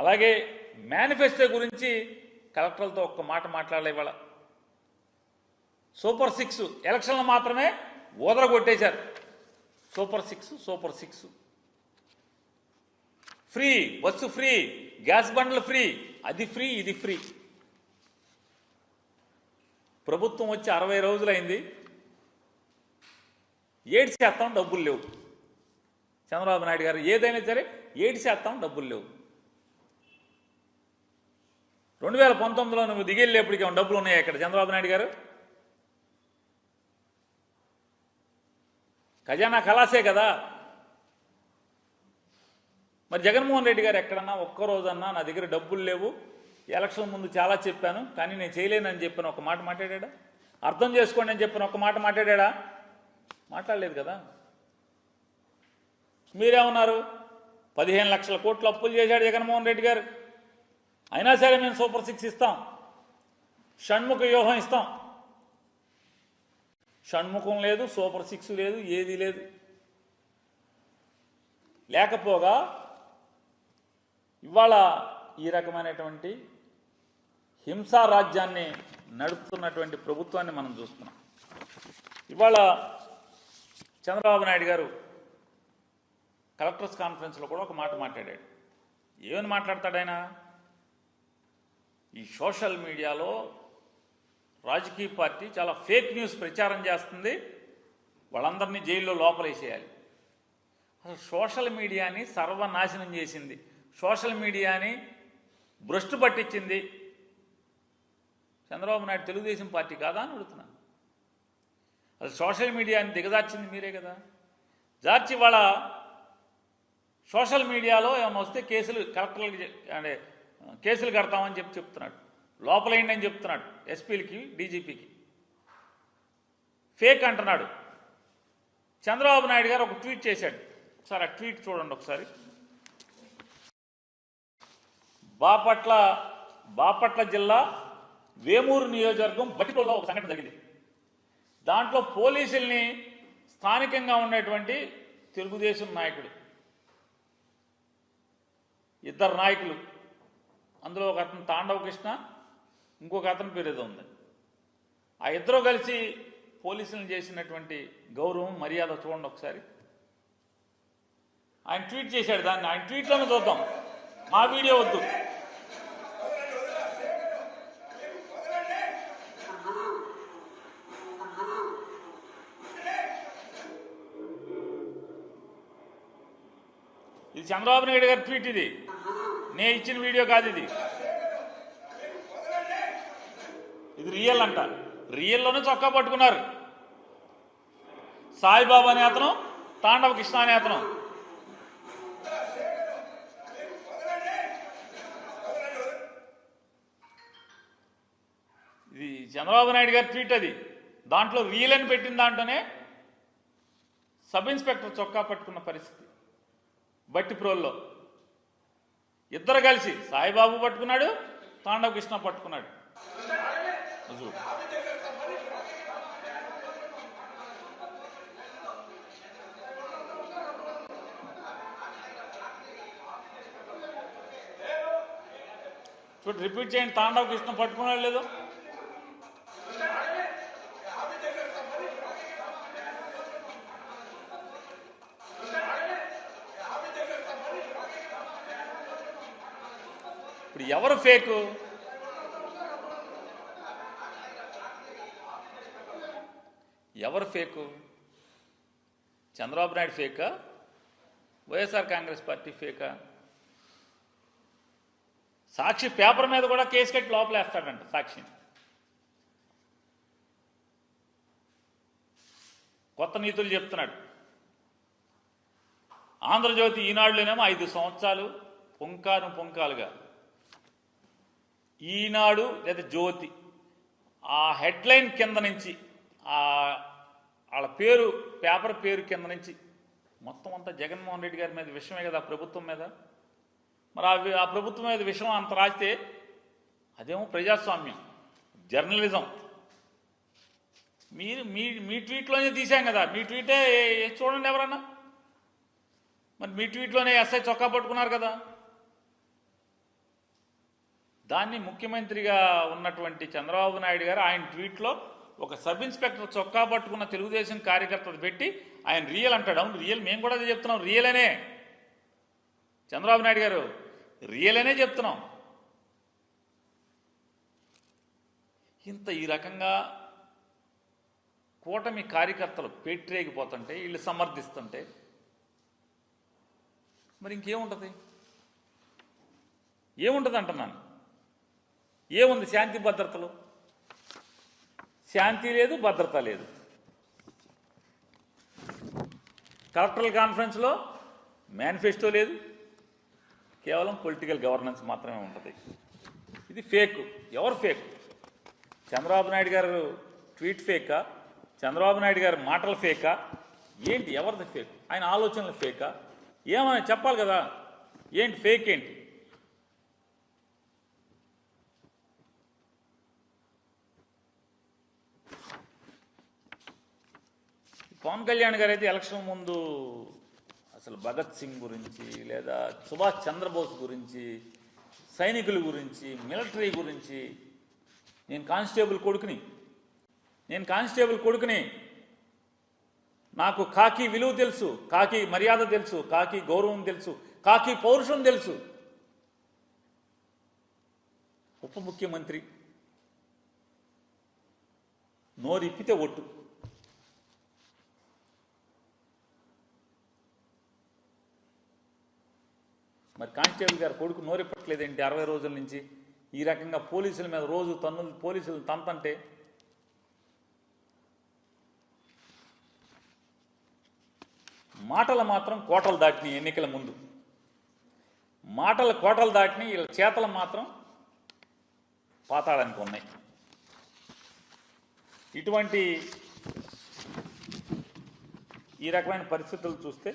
అలాగే మేనిఫెస్టో గురించి కలెక్టర్లతో ఒక్క మాట మాట్లాడలే ఇవాళ. సూపర్ సిక్స్ ఎలక్షన్లు మాత్రమే ఊదర కొట్టేశారు super six super six. Free bus free gas బండ్లు ఫ్రీ అది ఫ్రీ ఇది ఫ్రీ. ప్రభుత్వం వచ్చి అరవై రోజులైంది. ఏడు శాతం డబ్బులు లేవు. చంద్రబాబు నాయుడు గారు ఏదైనా సరే ఏడు శాతం డబ్బులు లేవు. రెండు వేల పంతొమ్మిదిలో నువ్వు దిగెళ్ళేప్పటికి ఏమైనా డబ్బులు ఉన్నాయా ఇక్కడ? చంద్రబాబు నాయుడు గారు? ఖజానా కలాసే కదా. మరి జగన్మోహన్ రెడ్డి గారు ఎక్కడన్నా ఒక్కరోజన్నా నా దగ్గర డబ్బులు లేవు. ఎలక్షన్ ముందు చాలా చెప్పాను కానీ నేను చేయలేనని చెప్పిన ఒక మాట మాట్లాడా? అర్థం చేసుకోండి అని చెప్పిన ఒక మాట మాట్లాడా? మాట్లాడలేదు కదా. మీరేమన్నారు? పదిహేను లక్షల కోట్లు అప్పులు చేశాడు జగన్మోహన్ రెడ్డి గారు. అయినా సరే మేము సూపర్ సిక్స్ ఇస్తాం. షణ్ముఖ వ్యూహం ఇస్తాం. షణ్ముఖం లేదు సూపర్ సిక్స్ లేదు ఏది లేదు. లేకపోగా ఇవాళ ఈ రకమైనటువంటి హింసా రాజ్యాన్ని నడుపుతున్నటువంటి ప్రభుత్వాన్ని మనం చూస్తున్నాం. ఇవాళ చంద్రబాబు నాయుడు గారు కలెక్టర్స్ కాన్ఫరెన్స్లో కూడా ఒక మాట మాట్లాడాడు. ఏమని మాట్లాడతాడు ఆయన? ఈ సోషల్ మీడియాలో రాజకీయ పార్టీ చాలా ఫేక్ న్యూస్ ప్రచారం చేస్తుంది. వాళ్ళందరినీ జైల్లో లోపలేసేయాలి. అసలు సోషల్ మీడియాని సర్వనాశనం చేసింది. సోషల్ మీడియాని భ్రష్టు పట్టించింది. చంద్రబాబు నాయుడు తెలుగుదేశం పార్టీ కాదా అని అడుగుతున్నాను అసలు సోషల్ మీడియాని దిగజార్చింది మీరే కదా. జార్చి వాళ్ళ సోషల్ మీడియాలో ఏమైనా వస్తే కేసులు కలెక్టర్లకి అంటే కేసులు కడతామని చెప్పి చెప్తున్నాడు. లోపలైందని అని చెప్తున్నాడు ఎస్పీలకి డీజీపీకి. ఫేక్ అంటున్నాడు. చంద్రబాబు నాయుడు గారు ఒక ట్వీట్ చేశాడు. ఒకసారి ఆ ట్వీట్ చూడండి ఒకసారి. బాపట్ల బాపట్ల జిల్లా వేమూరు నియోజకవర్గం బట్టిపోలో ఒక సంఘటన జరిగింది. దాంట్లో పోలీసుల్ని స్థానికంగా ఉన్నటువంటి తెలుగుదేశం నాయకుడు ఇద్దరు నాయకులు అందులో ఒక అతను తాండవ కృష్ణ ఇంకొక అతని పేరు ఏదో ఉంది. ఆ ఇద్దరు కలిసి పోలీసులను చేసినటువంటి గౌరవం మర్యాద చూడండి ఒకసారి. ఆయన ట్వీట్ చేశాడు దాన్ని. ఆయన ట్వీట్లను చూద్దాం. మా వీడియో వద్దు. ఇది చంద్రబాబు నాయుడు గారి ట్వీట్ ఇది. నేను ఇచ్చిన వీడియో కాదు ఇది. ఇది రియల్ అంట. రియల్లోనే చొక్కా పట్టుకున్నారు. సాయిబాబా అనే అతను తాండవ కృష్ణ అనే అతను. ఇది చంద్రబాబు నాయుడు గారి ట్వీట్ అది. దాంట్లో రియల్ అని పెట్టిన దాంట్లోనే సబ్ ఇన్స్పెక్టర్ చొక్కా పట్టుకున్న పరిస్థితి. బట్టి ప్రోల్లో. ఇద్దరు కలిసి సాయిబాబు పట్టుకున్నాడు తాండవ కృష్ణ పట్టుకున్నాడు చూడు. రిపీట్ చేయండి తాండవ కృష్ణ పట్టుకున్నాడు లేదు ఎవరు ఫేకు? ఎవరు ఫేకు? చంద్రబాబు నాయుడు ఫేకా? వైఎస్ఆర్ కాంగ్రెస్ పార్టీ ఫేకా? సాక్షి పేపర్ మీద కూడా కేసు కట్టి లోపలేస్తాడంట సాక్షి కొత్త నీతులు చెప్తున్నాడు. ఆంధ్రజ్యోతి ఈనాడులోనేమో ఐదు సంవత్సరాలు పుంకాను పుంకాలుగా. ఈనాడు లేదా జ్యోతి ఆ హెడ్లైన్ కింద నుంచి ఆ వాళ్ళ పేరు పేపర్ పేరు కింద నుంచి మొత్తం అంతా జగన్మోహన్ రెడ్డి గారి మీద విషయమే కదా ప్రభుత్వం మీద? మరి ఆ ఆ ప్రభుత్వం మీద విషయం అంత రాస్తే అదేమో ప్రజాస్వామ్యం జర్నలిజం. మీరు మీ మీ ట్వీట్లోనే తీసాం కదా మీ ట్వీటే చూడండి ఎవరన్నా? మరి మీ ట్వీట్లోనే ఎస్ఐ చొక్కా పట్టుకున్నారు కదా? దాన్ని ముఖ్యమంత్రిగా ఉన్నటువంటి చంద్రబాబు నాయుడు గారు ఆయన ట్వీట్లో ఒక సబ్ ఇన్స్పెక్టర్ చొక్కా పట్టుకున్న తెలుగుదేశం కార్యకర్తలు పెట్టి ఆయన రియల్ అంటాడు. అవును రియల్ మేము కూడా అదే చెప్తున్నాం. రియల్ అనే. చంద్రబాబు నాయుడు గారు రియల్ అనే చెప్తున్నాం. ఇంత ఈ రకంగా కూటమి కార్యకర్తలు పెట్టిరేగిపోతుంటే వీళ్ళు సమర్థిస్తుంటే మరి ఇంకేముంటుంది? ఏముంటుంది అంటున్నాను ఏముంది శాంతి భద్రతలు? శాంతి లేదు భద్రత లేదు. కలెక్టరల్ కాన్ఫరెన్స్లో మేనిఫెస్టో లేదు. కేవలం పొలిటికల్ గవర్నెన్స్ మాత్రమే ఉంటుంది. ఇది ఫేక్. ఎవరు ఫేక్? చంద్రబాబు నాయుడు గారు ట్వీట్ ఫేకా? చంద్రబాబు నాయుడు గారి మాటలు ఫేకా? ఏంటి ఎవరిది ఫేక్? ఆయన ఆలోచనలు ఫేకా? ఏమని చెప్పాలి కదా? ఏంటి ఫేక్ ఏంటి? పవన్ కళ్యాణ్ గారు అయితే ఎలక్షన్ ముందు అసలు భగత్ సింగ్ గురించి లేదా సుభాష్ చంద్రబోస్ గురించి సైనికుల గురించి మిలిటరీ గురించి నేను కానిస్టేబుల్ కొడుకుని నేను కానిస్టేబుల్ కొడుకుని నాకు కాకి విలువ తెలుసు కాకి మర్యాద తెలుసు కాకి గౌరవం తెలుసు కాకి పౌరుషం తెలుసు. ఉప ముఖ్యమంత్రి నోరిప్పితే ఒట్టు. మరి కానిస్టేబుల్ గారు కొడుకు నోరెప్పట్లేదేంటి అరవై రోజుల నుంచి? ఈ రకంగా పోలీసుల మీద రోజు తన్నులు పోలీసులు తంతంటే మాటలు మాత్రం కోటలు దాటినాయి ఎన్నికల ముందు. మాటలు కోటలు దాటినాయి వీళ్ళ చేతలు మాత్రం పాతాడానికి ఉన్నాయి. ఇటువంటి ఈ రకమైన పరిస్థితులు చూస్తే